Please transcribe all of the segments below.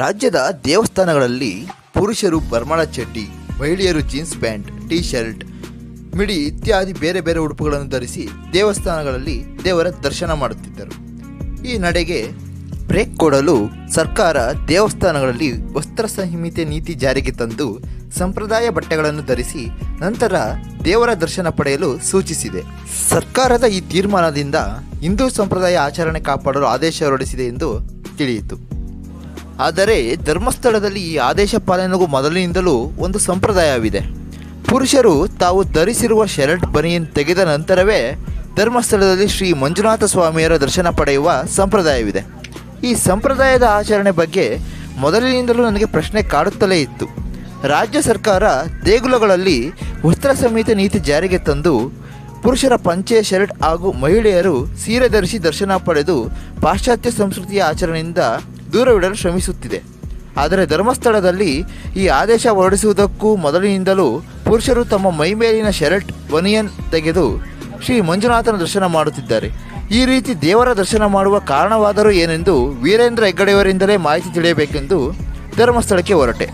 ರಾಜ್ಯದ ದೇವಸ್ಥಾನಗಳಲ್ಲಿ ಪುರುಷರು ಬರ್ಮಳ ಚಡ್ಡಿ, ಮಹಿಳೆಯರು ಜೀನ್ಸ್ ಪ್ಯಾಂಟ್ ಟೀ ಶರ್ಟ್ ಮಿಡಿ ಇತ್ಯಾದಿ ಬೇರೆ ಬೇರೆ ಉಡುಪುಗಳನ್ನು ಧರಿಸಿ ದೇವಸ್ಥಾನಗಳಲ್ಲಿ ದೇವರ ದರ್ಶನ ಮಾಡುತ್ತಿದ್ದರು. ಈ ನಡೆಗೆ ಬ್ರೇಕ್ ಕೊಡಲು ಸರ್ಕಾರ ದೇವಸ್ಥಾನಗಳಲ್ಲಿ ವಸ್ತ್ರ ಸಂಹಿತೆ ನೀತಿ ಜಾರಿಗೆ ತಂದು ಸಂಪ್ರದಾಯ ಬಟ್ಟೆಗಳನ್ನು ಧರಿಸಿ ನಂತರ ದೇವರ ದರ್ಶನ ಪಡೆಯಲು ಸೂಚಿಸಿದೆ. ಸರ್ಕಾರದ ಈ ತೀರ್ಮಾನದಿಂದ ಹಿಂದೂ ಸಂಪ್ರದಾಯ ಆಚರಣೆ ಕಾಪಾಡಲು ಆದೇಶ ಹೊರಡಿಸಿದೆ ಎಂದು ತಿಳಿಯಿತು. ಆದರೆ ಧರ್ಮಸ್ಥಳದಲ್ಲಿ ಈ ಆದೇಶ ಪಾಲನೆಗೂ ಮೊದಲಿನಿಂದಲೂ ಒಂದು ಸಂಪ್ರದಾಯವಿದೆ. ಪುರುಷರು ತಾವು ಧರಿಸಿರುವ ಶರ್ಟ್ ಬನಿಯನ್ನು ತೆಗೆದ ನಂತರವೇ ಧರ್ಮಸ್ಥಳದಲ್ಲಿ ಶ್ರೀ ಮಂಜುನಾಥ ಸ್ವಾಮಿಯರ ದರ್ಶನ ಪಡೆಯುವ ಸಂಪ್ರದಾಯವಿದೆ. ಈ ಸಂಪ್ರದಾಯದ ಆಚರಣೆ ಬಗ್ಗೆ ಮೊದಲಿನಿಂದಲೂ ನನಗೆ ಪ್ರಶ್ನೆ ಕಾಡುತ್ತಲೇ ಇತ್ತು. ರಾಜ್ಯ ಸರ್ಕಾರ ದೇಗುಲಗಳಲ್ಲಿ ವಸ್ತ್ರ ಸಂಹಿತೆ ನೀತಿ ಜಾರಿಗೆ ತಂದು ಪುರುಷರ ಪಂಚೆ, ಶರ್ಟ್ ಹಾಗೂ ಮಹಿಳೆಯರು ಸೀರೆ ಧರಿಸಿ ದರ್ಶನ ಪಡೆದು ಪಾಶ್ಚಾತ್ಯ ಸಂಸ್ಕೃತಿಯ ಆಚರಣೆಯಿಂದ ದೂರವಿಡಲು ಶ್ರಮಿಸುತ್ತಿದೆ. ಆದರೆ ಧರ್ಮಸ್ಥಳದಲ್ಲಿ ಈ ಆದೇಶ ಹೊರಡಿಸುವುದಕ್ಕೂ ಮೊದಲಿನಿಂದಲೂ ಪುರುಷರು ತಮ್ಮ ಮೈಮೇಲಿನ ಶರ್ಟ್ ಬನಿಯನ್ ತೆಗೆದು ಶ್ರೀ ಮಂಜುನಾಥನ ದರ್ಶನ ಮಾಡುತ್ತಿದ್ದಾರೆ. ಈ ರೀತಿ ದೇವರ ದರ್ಶನ ಮಾಡುವ ಕಾರಣವಾದರೂ ಏನೆಂದು ವೀರೇಂದ್ರ ಹೆಗ್ಗಡೆಯವರಿಂದಲೇ ಮಾಹಿತಿ ತಿಳಿಯಬೇಕೆಂದು ಧರ್ಮಸ್ಥಳಕ್ಕೆ ಹೊರಟೆ.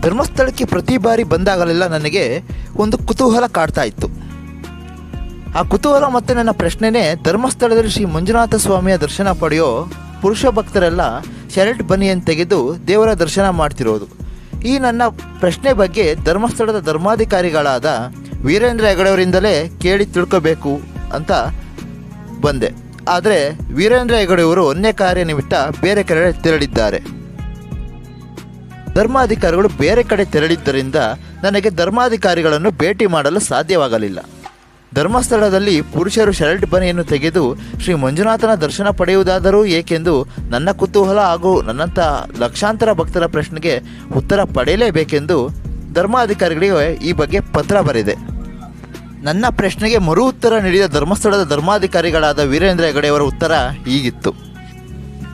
ಧರ್ಮಸ್ಥಳಕ್ಕೆ ಪ್ರತಿ ಬಾರಿ ಬಂದಾಗಲೆಲ್ಲ ನನಗೆ ಒಂದು ಕುತೂಹಲ ಕಾಡ್ತಾ ಇತ್ತು. ಆ ಕುತೂಹಲ ಮತ್ತು ನನ್ನ ಪ್ರಶ್ನೆನೇ ಧರ್ಮಸ್ಥಳದಲ್ಲಿ ಶ್ರೀ ಮಂಜುನಾಥ ಸ್ವಾಮಿಯ ದರ್ಶನ ಪಡೆಯೋ ಪುರುಷ ಭಕ್ತರೆಲ್ಲ ಶರ್ಟ್ ಬನಿಯನ್ನು ತೆಗೆದು ದೇವರ ದರ್ಶನ ಮಾಡ್ತಿರೋದು. ಈ ನನ್ನ ಪ್ರಶ್ನೆ ಬಗ್ಗೆ ಧರ್ಮಸ್ಥಳದ ಧರ್ಮಾಧಿಕಾರಿಗಳಾದ ವೀರೇಂದ್ರ ಹೆಗಡೆಯವರಿಂದಲೇ ಕೇಳಿ ತಿಳ್ಕೋಬೇಕು ಅಂತ ಬಂದೆ. ಆದರೆ ವೀರೇಂದ್ರ ಹೆಗಡೆಯವರು ಅನ್ಯ ಕಾರ್ಯ ನಿಮಿತ್ತ ಬೇರೆ ಕಡೆ ತೆರಳಿದ್ದಾರೆ. ಧರ್ಮಾಧಿಕಾರಿಗಳು ಬೇರೆ ಕಡೆ ತೆರಳಿದ್ದರಿಂದ ನನಗೆ ಧರ್ಮಾಧಿಕಾರಿಗಳನ್ನು ಭೇಟಿ ಮಾಡಲು ಸಾಧ್ಯವಾಗಲಿಲ್ಲ. ಧರ್ಮಸ್ಥಳದಲ್ಲಿ ಪುರುಷರು ಶರ್ಟ್ ಬನಿಯನ್ನು ತೆಗೆದು ಶ್ರೀ ಮಂಜುನಾಥನ ದರ್ಶನ ಪಡೆಯುವುದಾದರೂ ಏಕೆಂದು ನನ್ನ ಕುತೂಹಲ ಹಾಗೂ ನನ್ನಂಥ ಲಕ್ಷಾಂತರ ಭಕ್ತರ ಪ್ರಶ್ನೆಗೆ ಉತ್ತರ ಪಡೆಯಲೇಬೇಕೆಂದು ಧರ್ಮಾಧಿಕಾರಿಗಳಿಗೆ ಈ ಬಗ್ಗೆ ಪತ್ರ ಬರೆದೆ. ನನ್ನ ಪ್ರಶ್ನೆಗೆ ಮರು ಉತ್ತರ ನೀಡಿದ ಧರ್ಮಸ್ಥಳದ ಧರ್ಮಾಧಿಕಾರಿಗಳಾದ ವೀರೇಂದ್ರ ಹೆಗಡೆಯವರ ಉತ್ತರ ಹೀಗಿತ್ತು.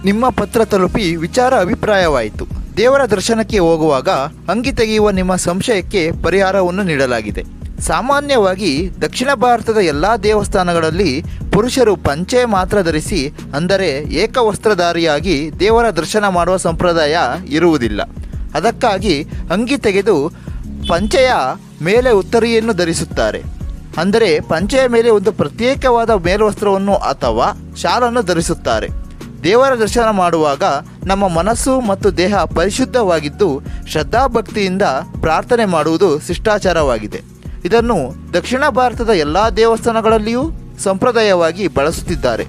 ನಿಮ್ಮ ಪತ್ರ ತಲುಪಿ ವಿಚಾರ ಅಭಿಪ್ರಾಯವಾಯಿತು. ದೇವರ ದರ್ಶನಕ್ಕೆ ಹೋಗುವಾಗ ಅಂಗಿ ತೆಗೆಯುವ ನಿಮ್ಮ ಸಂಶಯಕ್ಕೆ ಪರಿಹಾರವನ್ನು ನೀಡಲಾಗಿದೆ. ಸಾಮಾನ್ಯವಾಗಿ ದಕ್ಷಿಣ ಭಾರತದ ಎಲ್ಲ ದೇವಸ್ಥಾನಗಳಲ್ಲಿ ಪುರುಷರು ಪಂಚೆ ಮಾತ್ರ ಧರಿಸಿ, ಅಂದರೆ ಏಕವಸ್ತ್ರಧಾರಿಯಾಗಿ ದೇವರ ದರ್ಶನ ಮಾಡುವ ಸಂಪ್ರದಾಯ ಇರುವುದಿಲ್ಲ. ಅದಕ್ಕಾಗಿ ಅಂಗಿ ತೆಗೆದು ಪಂಚೆಯ ಮೇಲೆ ಉತ್ತರಿಯನ್ನು ಧರಿಸುತ್ತಾರೆ. ಅಂದರೆ ಪಂಚೆಯ ಮೇಲೆ ಒಂದು ಪ್ರತ್ಯೇಕವಾದ ಮೇಲ್ವಸ್ತ್ರವನ್ನು ಅಥವಾ ಶಾಲನ್ನು ಧರಿಸುತ್ತಾರೆ. ದೇವರ ದರ್ಶನ ಮಾಡುವಾಗ ನಮ್ಮ ಮನಸ್ಸು ಮತ್ತು ದೇಹ ಪರಿಶುದ್ಧವಾಗಿದ್ದು ಶ್ರದ್ಧಾಭಕ್ತಿಯಿಂದ ಪ್ರಾರ್ಥನೆ ಮಾಡುವುದು ಶಿಷ್ಟಾಚಾರವಾಗಿದೆ. ಇದನ್ನು ದಕ್ಷಿಣ ಭಾರತದ ಎಲ್ಲ ದೇವಸ್ಥಾನಗಳಲ್ಲಿಯೂ ಸಂಪ್ರದಾಯವಾಗಿ ಬಳಸುತ್ತಿದ್ದಾರೆ.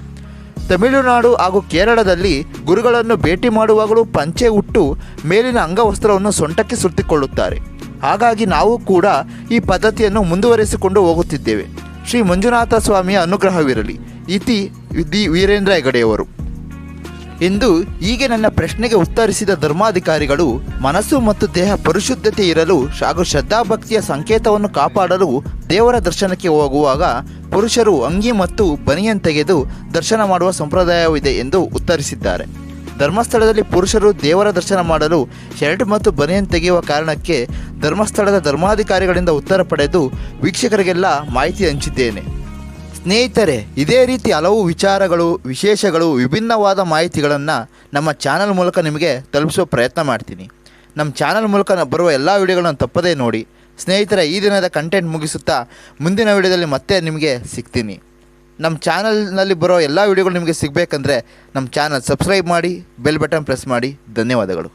ತಮಿಳುನಾಡು ಹಾಗೂ ಕೇರಳದಲ್ಲಿ ಗುರುಗಳನ್ನು ಭೇಟಿ ಮಾಡುವಾಗಲೂ ಪಂಚೆ ಉಟ್ಟು ಮೇಲಿನ ಅಂಗವಸ್ತ್ರವನ್ನು ಸೊಂಟಕ್ಕೆ ಸುತ್ತಿಕೊಳ್ಳುತ್ತಾರೆ. ಹಾಗಾಗಿ ನಾವು ಕೂಡ ಈ ಪದ್ಧತಿಯನ್ನು ಮುಂದುವರಿಸಿಕೊಂಡು ಹೋಗುತ್ತಿದ್ದೇವೆ. ಶ್ರೀ ಮಂಜುನಾಥ ಸ್ವಾಮಿಯ ಅನುಗ್ರಹವಿರಲಿ. ಇತಿ ದಿ ವೀರೇಂದ್ರ ಹೆಗಡೆಯವರು. ಎಂದು ಹೀಗೆ ನನ್ನ ಪ್ರಶ್ನೆಗೆ ಉತ್ತರಿಸಿದ ಧರ್ಮಾಧಿಕಾರಿಗಳು, ಮನಸ್ಸು ಮತ್ತು ದೇಹ ಪರಿಶುದ್ಧತೆ ಇರಲು ಹಾಗೂ ಶ್ರದ್ಧಾಭಕ್ತಿಯ ಸಂಕೇತವನ್ನು ಕಾಪಾಡಲು ದೇವರ ದರ್ಶನಕ್ಕೆ ಹೋಗುವಾಗ ಪುರುಷರು ಅಂಗಿ ಮತ್ತು ಬನಿಯನ್ ತೆಗೆದು ದರ್ಶನ ಮಾಡುವ ಸಂಪ್ರದಾಯವಿದೆ ಎಂದು ಉತ್ತರಿಸಿದ್ದಾರೆ. ಧರ್ಮಸ್ಥಳದಲ್ಲಿ ಪುರುಷರು ದೇವರ ದರ್ಶನ ಮಾಡಲು ಶರ್ಟ್ ಮತ್ತು ಬನಿಯನ್ ತೆಗೆಯುವ ಕಾರಣಕ್ಕೆ ಧರ್ಮಸ್ಥಳದ ಧರ್ಮಾಧಿಕಾರಿಗಳಿಂದ ಉತ್ತರ ಪಡೆದು ವೀಕ್ಷಕರಿಗೆಲ್ಲ ಮಾಹಿತಿ ಹಂಚಿದ್ದೇನೆ. ಸ್ನೇಹಿತರೆ, ಇದೇ ರೀತಿ ಹಲವು ವಿಚಾರಗಳು, ವಿಶೇಷಗಳು, ವಿಭಿನ್ನವಾದ ಮಾಹಿತಿಗಳನ್ನು ನಮ್ಮ ಚಾನಲ್ ಮೂಲಕ ನಿಮಗೆ ತಲುಪಿಸೋ ಪ್ರಯತ್ನ ಮಾಡ್ತೀನಿ. ನಮ್ಮ ಚಾನಲ್ ಮೂಲಕ ಬರುವ ಎಲ್ಲ ವಿಡಿಯೋಗಳನ್ನು ತಪ್ಪದೇ ನೋಡಿ. ಸ್ನೇಹಿತರೆ, ಈ ದಿನದ ಕಂಟೆಂಟ್ ಮುಗಿಸುತ್ತಾ ಮುಂದಿನ ವಿಡಿಯೋದಲ್ಲಿ ಮತ್ತೆ ನಿಮಗೆ ಸಿಗ್ತೀನಿ. ನಮ್ಮ ಚಾನಲ್ನಲ್ಲಿ ಬರೋ ಎಲ್ಲ ವಿಡಿಯೋಗಳು ನಿಮಗೆ ಸಿಗಬೇಕಂದ್ರೆ ನಮ್ಮ ಚಾನಲ್ ಸಬ್ಸ್ಕ್ರೈಬ್ ಮಾಡಿ, ಬೆಲ್ ಬಟನ್ ಪ್ರೆಸ್ ಮಾಡಿ. ಧನ್ಯವಾದಗಳು.